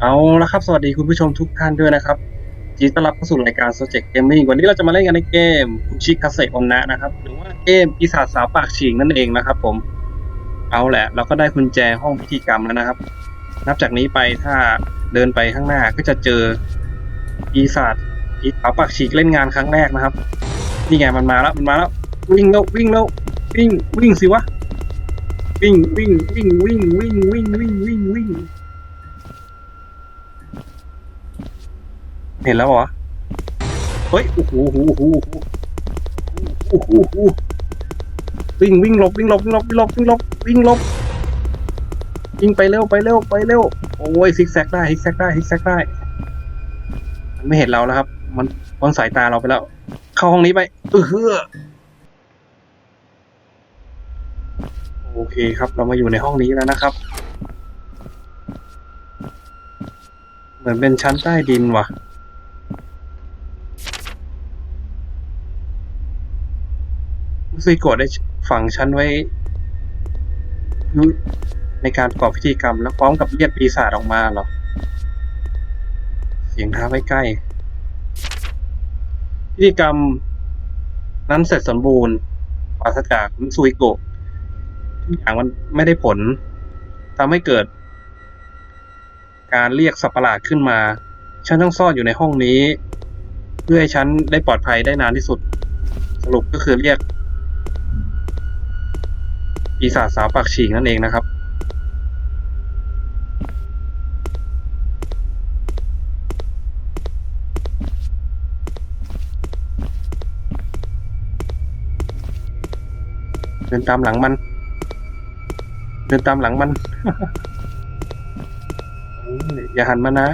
เอาละครับ สวัสดีคุณผู้ชมทุกท่านด้วยนะครับยินดีต้อนรับเข้าสู่รายการ Subject Gaming วันนี้เราจะมาเล่นกันในเกมชิคาเซอมนะนะครับ หรือว่าเกมปีศาจสาวปากฉีกนั่นเองนะครับผม เอาแหละ เราก็ได้กุญแจห้องพิธีกรรมแล้วนะครับ นับจากนี้ไปถ้าเดินไปข้างหน้าก็จะเจอปีศาจปีสาวปากฉีกเล่นงานครั้งแรกนะครับ นี่ไงมันมาแล้วมันมาแล้ววิ่งแล้ววิ่งแล้ววิ่งวิ่งสิวะวิ่งวิ่งวิ่งวิ่งวิ่งวิ่งวิ่งวิ่งวิ่ง เห็นแล้วเหรอเฮ้ยโอ้โหโอ้โหโอ้โหโอ้โหวิ่งวิ่งหลบวิ่งหลบวิ่งหลบวิ่งหลบวิ่งหลบวิ่งหลบวิ่งไปเร็วไปเร็วไปเร็วโอ้ยซิกแซกได้ซิกแซกได้ซิกแซกได้ มันไม่เห็นเราแล้วครับ มันวางสายตาเราไปแล้ว เข้าห้องนี้ไปเออเฮือโอเคครับ เรามาอยู่ในห้องนี้แล้วนะครับ เหมือนเป็นชั้นใต้ดินว่ะ ซีโกะได้ฝังฉันไว้ ในการประกอบพิธีกรรม แล้วพร้อมกับเรียกปีศาจออกมาเหรอ เสียงท้าไว้ใกล้ พิธีกรรมนั้นเสร็จสมบูรณ์ปราศจากซุยโกะทุกอย่างมันไม่ได้ผลทำให้เกิด การเรียกสัตว์ประหลาดขึ้นมา ฉันต้องซ่อนอยู่ในห้องนี้ เพื่อให้ฉันได้ปลอดภัยได้นานที่สุด สรุปก็คือเรียก ปีศาจสาวปากฉีกนั่นเองนะครับ เดินตามหลังมัน เดินตามหลังมัน อยอย่าหันมานะ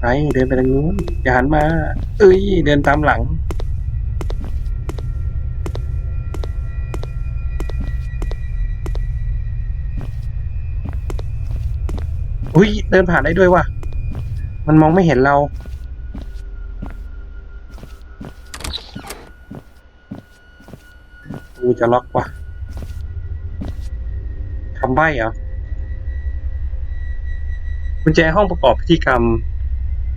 ไปเดินไปทางนู้นอย่าหันมา เอ้ย เดินตามหลัง อุ้ยเดินผ่านได้ด้วยว่ะ มันมองไม่เห็นเรา กูจะล็อกว่ะทำใบเหรอกุญแจห้องประกอบพิธีกรรม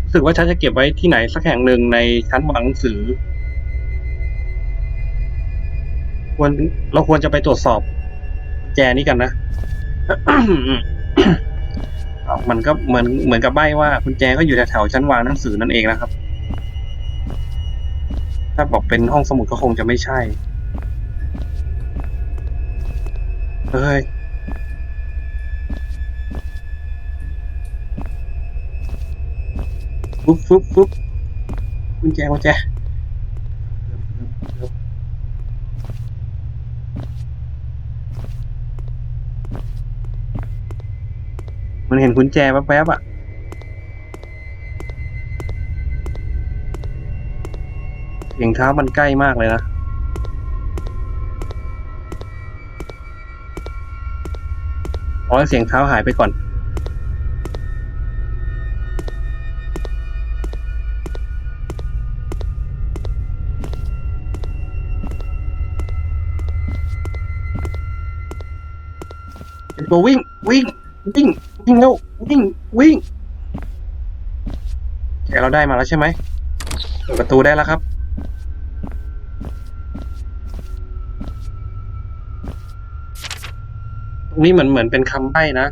รู้สึกว่าฉันจะเก็บไว้ที่ไหนสักแห่งหนึ่งในชั้นวางหนังสือ ควรเราควรจะไปตรวจสอบกุญแจนี้กันนะ มันก็เหมือนเหมือนกับใบว่ากุญแจก็อยู่แถวๆชั้นวางหนังสือนั่นเองนะครับ ถ้าบอกเป็นห้องสมุดก็คงจะไม่ใช่ เฮ้ยฟุ๊บฟุ๊บฟุ๊บกุญแจกุญแจ มันเห็นกุญแจแป๊บๆอะเสียงเท้ามันใกล้มากเลยนะขอให้เสียงเท้าหายไปก่อนเป็นตัววิ่ง วิ่ง วิ่ง วิ่งเร็ววิ่งวิ่งแกเราได้มาแล้วใช่ไหมเปิดประตูได้แล้วครับ ตรงนี้เหมือนเหมือนเป็นคำใบ้นะ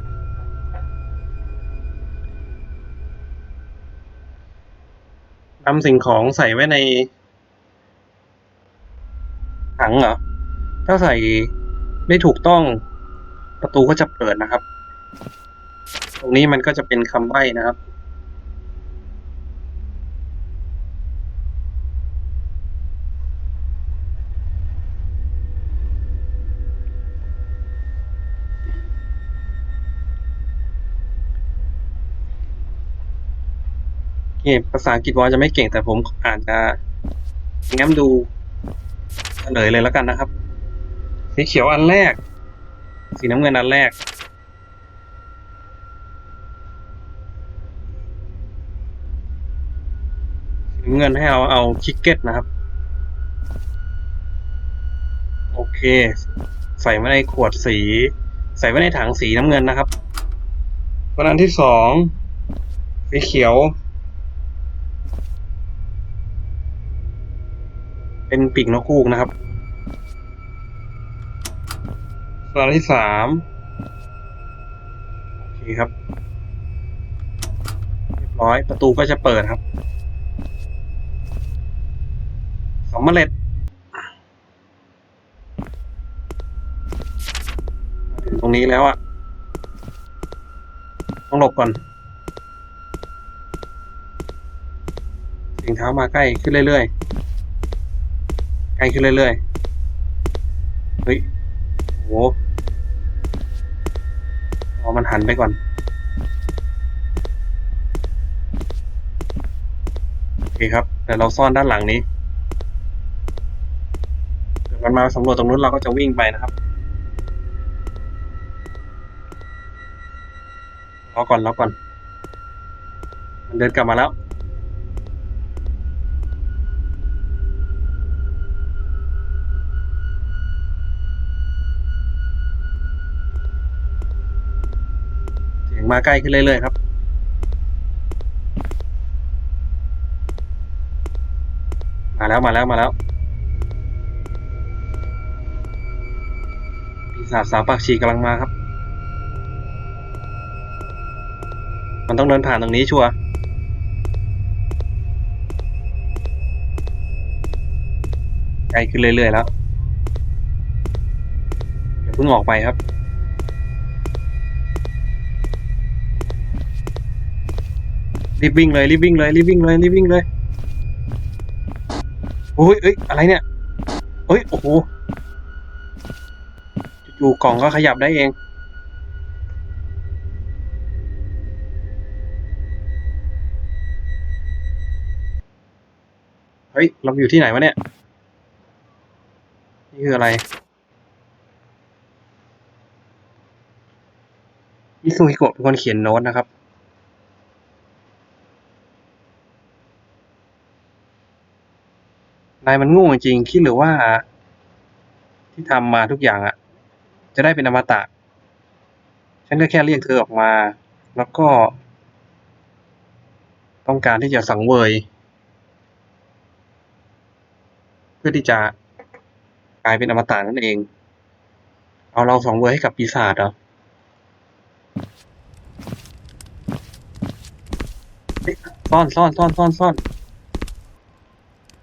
นำสิ่งของใส่ไว้ในถังเหรอ ถ้าใส่ไม่ถูกต้องประตูก็จะเปิดนะครับ ตรงนี้มันก็จะเป็นคำใบ้นะครับเคภาษาอังกฤษวอจะไม่เก่งแต่ผมอานจะงั้นดูเฉลยเลยแล้วกันนะครับ สีเขียวอันแรก สีน้ำเงินอันแรก สีน้ำ เงินให้เอาเอาคิกเก็ตนะครับ โอเค ใส่มาในขวดสี ใส่ไว้ในถังสีน้ำเงินนะครับส่วนอันที่สองสีเขียว เป็นปีกนกคูกนะครับส่วนอันที่สามโอเคครับ เรียบร้อยประตูก็จะเปิดครับ สองเมล็ดถึงตรงนี้แล้วอะต้องหลบก่อนเสียงเท้ามาใกล้ขึ้นเรื่อยๆ ใกล้ขึ้นเรื่อยๆ เฮ้ยโหรอมันหันไปก่อนโอเคครับเดี๋ยวเราซ่อนด้านหลังนี้ มันมาสำรวจตรงนู้นเราก็จะวิ่งไปนะครับรอก่อนรอก่อน มันเดินกลับมาแล้วเสียงมาใกล้ขึ้นเรื่อยๆครับมาแล้วมาแล้วมาแล้ว ปีศาจสาวปากฉีกกำลังมาครับ มันต้องเดินผ่านตรงนี้ชัวร์ไกลขึ้นเรื่อยๆแล้วอย่าเพิ่งออกไปครับรีบวิ่งเลยรีบวิ่งเลยรีบวิ่งเลยรีบวิ่งเลยโอ้ยเอ้ยอะไรเนี่ยเอ้ยโอ้โห จู่กล่องก็ขยับได้เอง เฮ้ย เราอยู่ที่ไหนวะเนี่ย นี่คืออะไรมิซุฮิโกะเป็นคนเขียนโน้ตนะครับ นายมันโง่จริงคิดหรือว่าที่ทำมาทุกอย่างอะ่ะ จะได้เป็นอมตะ ฉันก็แค่เรียกเธอออกมา แล้วก็ ต้องการที่จะสังเวย เพื่อที่จะกลายเป็นอมตะนั่นเอง เอาเราสังเวยให้กับปีศาจเหรอซ่อนซ่อนซ่อนซ่อนซ่อน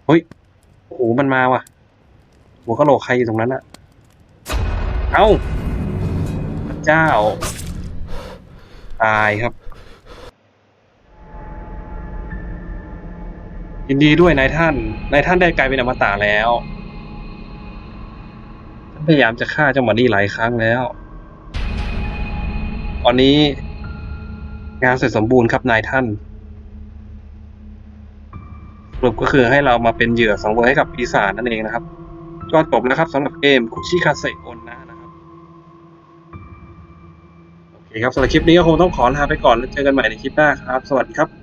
เฮ้ยโอ้โหมันมาว่ะ หัวกะโหลกใครอยู่ตรงนั้นอะ เอ้าพระเจ้า ตายครับยินดีด้วยนายท่าน นายท่านได้กลายเป็นอมตะแล้วพยายามจะฆ่าเจ้าหมานี่หลายครั้งแล้ว ตอนนี้ งานเสร็จสมบูรณ์ครับนายท่านสรุปก็คือให้เรามาเป็นเหยื่อสังเวยให้กับปีศาจนั่นเองนะครับ ก็จบแล้วครับสำหรับเกมคุชิคาเซโอ ครับสำหรับคลิปนี้ก็คงต้องขอลาไปก่อนแล้วเจอกันใหม่ในคลิปหน้าครับ สวัสดีครับ